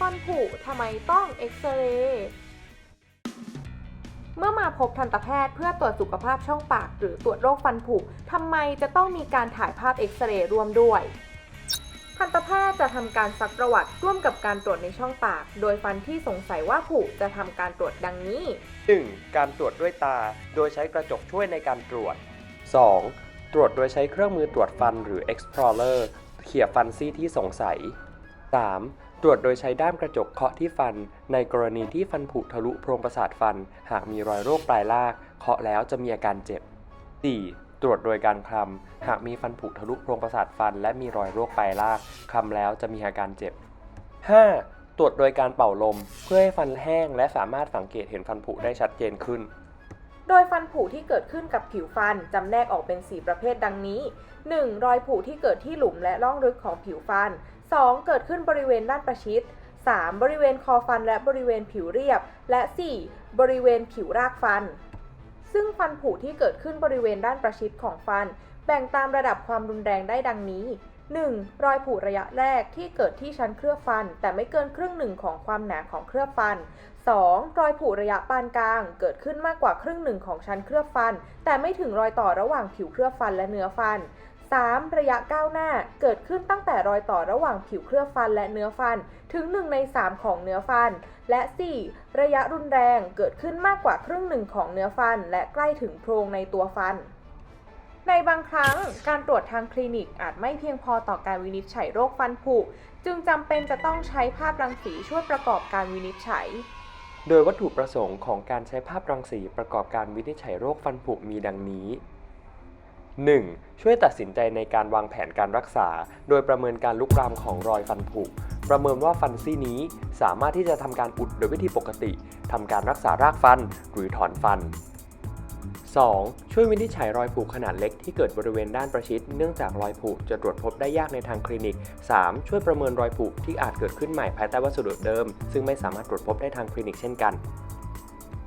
ฟันผุทำไมต้องเอ็กซเรย์เมื่อมาพบทันตแพทย์เพื่อตรวจสุขภาพช่องปาก หรือตรวจโรคฟันผุทำไมจะต้องมีการถ่ายภาพเอ็กซเรย์ร่วมด้วยทันตแพทย์จะทำการซักประวัติร่วมกับการตรวจในช่องปาก โดยฟันที่สงสัยว่าผุจะทำการตรวจดังนี้ 1. การตรวจด้วยตา โดยใช้กระจกช่วยในการตรวจ 2. ตรวจโดยใช้เครื่องมือตรวจฟันหรือ explorer เขี่ยฟันซี่ที่สงสัย 3. ตรวจโดยใช้ด้ามกระจกเคาะที่ฟัน ในกรณีที่ฟันผุทะลุโพรงประสาทฟัน หากมีรอยโรคปลายราก เคาะแล้วจะมีอาการเจ็บ 4. ตรวจโดยการคลำหากมีฟันผุทะลุโพรงประสาทฟัน และมีรอยโรคปลายรากคลำแล้วจะมีอาการเจ็บ 5. ตรวจโดยการเป่าลม เพื่อให้ฟันแห้ง และสามารถสังเกตเห็นฟันผุได้ชัดเจนขึ้น โดยฟันผุที่เกิดขึ้นกับผิวฟันจำแนกออกเป็น 4 ประเภทดังนี้ 1. รอยผุที่เกิดที่หลุมและร่องลึกของผิวฟัน 2. เกิดขึ้นบริเวณด้านประชิด 3. บริเวณคอฟันและบริเวณผิวเรียบ และ 4. บริเวณผิวรากฟัน ซึ่งฟันผุที่เกิดขึ้นบริเวณด้านประชิดของฟัน แบ่งตามระดับความรุนแรงได้ดังนี้ 1. รอยผุระยะแรกที่เกิดที่ชั้นเคลือบฟัน แต่ไม่เกินครึ่งหนึ่งของความหนาของเคลือบฟัน 2. รอยผุระยะปานกลาง เกิดขึ้นมากกว่าครึ่งหนึ่งของชั้นเคลือบฟัน แต่ไม่ถึงรอยต่อระหว่างผิวเคลือบฟันและเนื้อฟัน 3. ระยะก้าวหน้าเกิดขึ้นตั้งแต่รอยต่อระหว่างผิวเคลือบฟันและเนื้อฟันถึง 1 ใน 3 ของเนื้อฟัน และ 4. ระยะรุนแรงเกิดขึ้นมากกว่าครึ่งหนึ่งของเนื้อฟัน และใกล้ถึงโพรงในตัวฟัน ในบางครั้งการตรวจทางคลินิกอาจไม่เพียงพอต่อการวินิจฉัยโรคฟันผุจึงจำเป็นจะต้องใช้ภาพรังสีช่วยประกอบการวินิจฉัยโดยวัตถุประสงค์ของการใช้ภาพรังสีประกอบการวินิจฉัยโรคฟันผุมีดังนี้ 1. ช่วยตัดสินใจในการวางแผนการรักษา โดยประเมินการลุกรามของรอยฟันผุ ประเมินว่าฟันซี่นี้สามารถที่จะทำการอุดโดยวิธีปกติทำการรักษารากฟันหรือถอนฟัน 2. ช่วยวินิจฉัยรอยผุขนาดเล็กที่เกิดบริเวณด้านประชิด เนื่องจากรอยผุจะตรวจพบได้ยากในทางคลินิก 3. ช่วยประเมินรอยผุที่อาจเกิดขึ้นใหม่ภายใต้วัสดุเดิม ซึ่งไม่สามารถตรวจพบได้ทางคลินิกเช่นกัน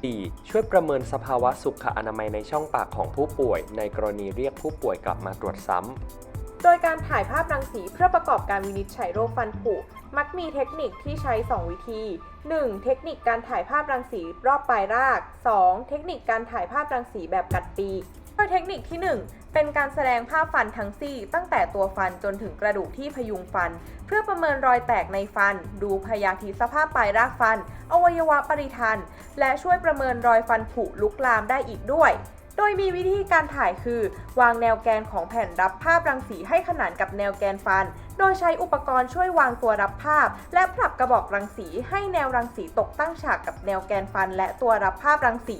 4. ช่วยประเมินสภาวะสุขอนามัยในช่องปากของผู้ป่วย ในกรณีเรียกผู้ป่วยกลับมาตรวจซ้ำโดยการถ่ายภาพรังสีเพื่อประกอบการวินิจฉัยโรคฟันผุ มักมีเทคนิคที่ใช้ 2 วิธี 1. เทคนิคการถ่ายภาพรังสีรอบปลายราก 2. เทคนิคการถ่ายภาพรังสีแบบกัดปีก โดยเทคนิคที่ 1 เป็นการแสดงภาพฟันทั้งซี่ ตั้งแต่ตัวฟันจนถึงกระดูกที่พยุงฟัน เพื่อประเมินรอยแตกในฟัน ดูพยาธิสภาพปลายรากฟัน อวัยวะปริทัน และช่วยประเมินรอยฟันผุลุกลามได้อีกด้วย โดยมีวิธีการถ่ายคือ วางแนวแกนของแผ่นรับภาพรังสีให้ขนานกับแนวแกนฟัน โดยใช้อุปกรณ์ช่วยวางตัวรับภาพ และปรับกระบอกรังสีให้แนวรังสีตกตั้งฉากกับแนวแกนฟัน และตัวรับภาพรังสี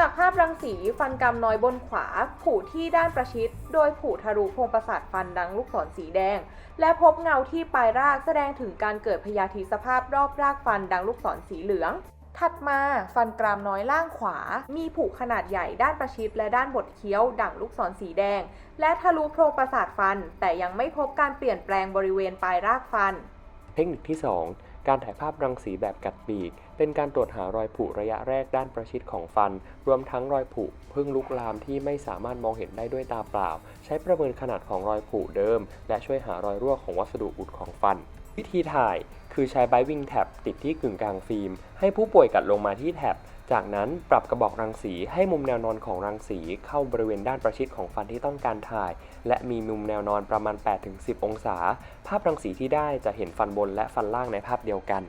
จากภาพรังสีฟันกรามน้อยบนขวา ผูที่ด้านประชิด โดยผูทะลุโพรงประสาทฟันดังลูกศรสีแดง และพบเงาที่ปลายรากแสดงถึงการเกิดพยาธิสภาพรอบรากฟันดังลูกศรสีเหลือง ถัดมาฟันกรามน้อยล่างขวา มีผุขนาดใหญ่ด้านประชิดและด้านบดเคี้ยว ดั่งลูกศรสีแดง และทะลุโพรงประสาทฟัน แต่ยังไม่พบการเปลี่ยนแปลงบริเวณปลายรากฟัน เทคนิคที่ 2 การถ่ายภาพรังสีแบบกัดปีก เป็นการตรวจหารอยผุระยะแรกด้านประชิดของฟัน รวมทั้งรอยผุพึ่งลุกลามที่ไม่สามารถมองเห็นได้ด้วยตาเปล่า ใช้ประเมินขนาดของรอยผุเดิม และช่วยหารอยรั่วของวัสดุอุดของฟัน วิธีถ่ายคือใช้ไบวิ่งแท็บติดที่กึ่งกลางฟิล์ม ให้ผู้ป่วยกัดลงมาที่แท็บ จากนั้นปรับกระบอกรังสีให้มุมแนวนอนของรังสีเข้าบริเวณด้านประชิดของฟันที่ต้องการถ่าย และมีมุมแนวนอนประมาณ 8-10 องศา ภาพรังสีที่ได้จะเห็นฟันบนและฟันล่างในภาพเดียวกัน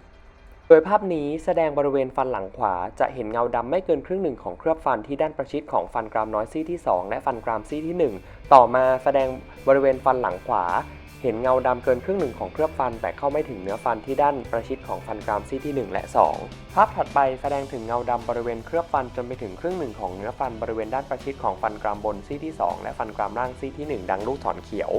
โดยภาพนี้แสดงบริเวณฟันหลังขวา จะเห็นเงาดำไม่เกินครึ่งหนึ่งของเคลือบฟันที่ด้านประชิดของฟันกรามน้อยซี่ที่ 2 และฟันกรามซี่ที่ 1 ต่อมาแสดงบริเวณฟันหลังขวา เห็นเงาดำเกินครึ่งหนึ่งของเคลือบฟัน แต่เข้าไม่ถึงเนื้อฟันที่ด้านประชิดของฟันกรามซี่ที่ 1 และ 2 ภาพถัดไปแสดงถึงเงาดำบริเวณเคลือบฟันจนไปถึงครึ่งหนึ่งของเนื้อฟันบริเวณด้านประชิดของฟันกรามบนซี่ที่ 2 และฟันกรามล่างซี่ที่ 1 ดังลูกศรเขียว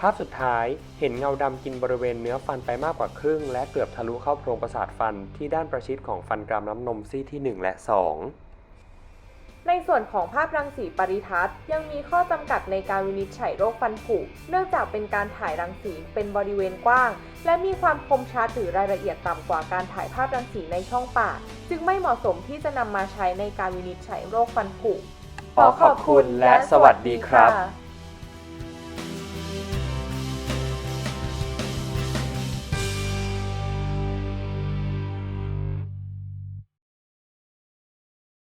ภาพสุดท้ายเห็นเงาดำกินบริเวณเนื้อฟันไปมากกว่าครึ่ง และเกือบทะลุเข้าโพรงประสาทฟันที่ด้านประชิดของฟันกรามน้ำนมซี่ที่ 1 และ 2 ในส่วนของภาพรังสีปริทัศน์ ยังมีข้อจำกัดในการวินิจฉัยโรคฟันผุ เนื่องจากเป็นการถ่ายรังสีเป็นบริเวณกว้าง และมีความคมชัดหรือรายละเอียดต่ำกว่าการถ่ายภาพรังสีในช่องปาก จึงไม่เหมาะสมที่จะนำมาใช้ในการวินิจฉัยโรคฟันผุ ขอขอบคุณและสวัสดีครับ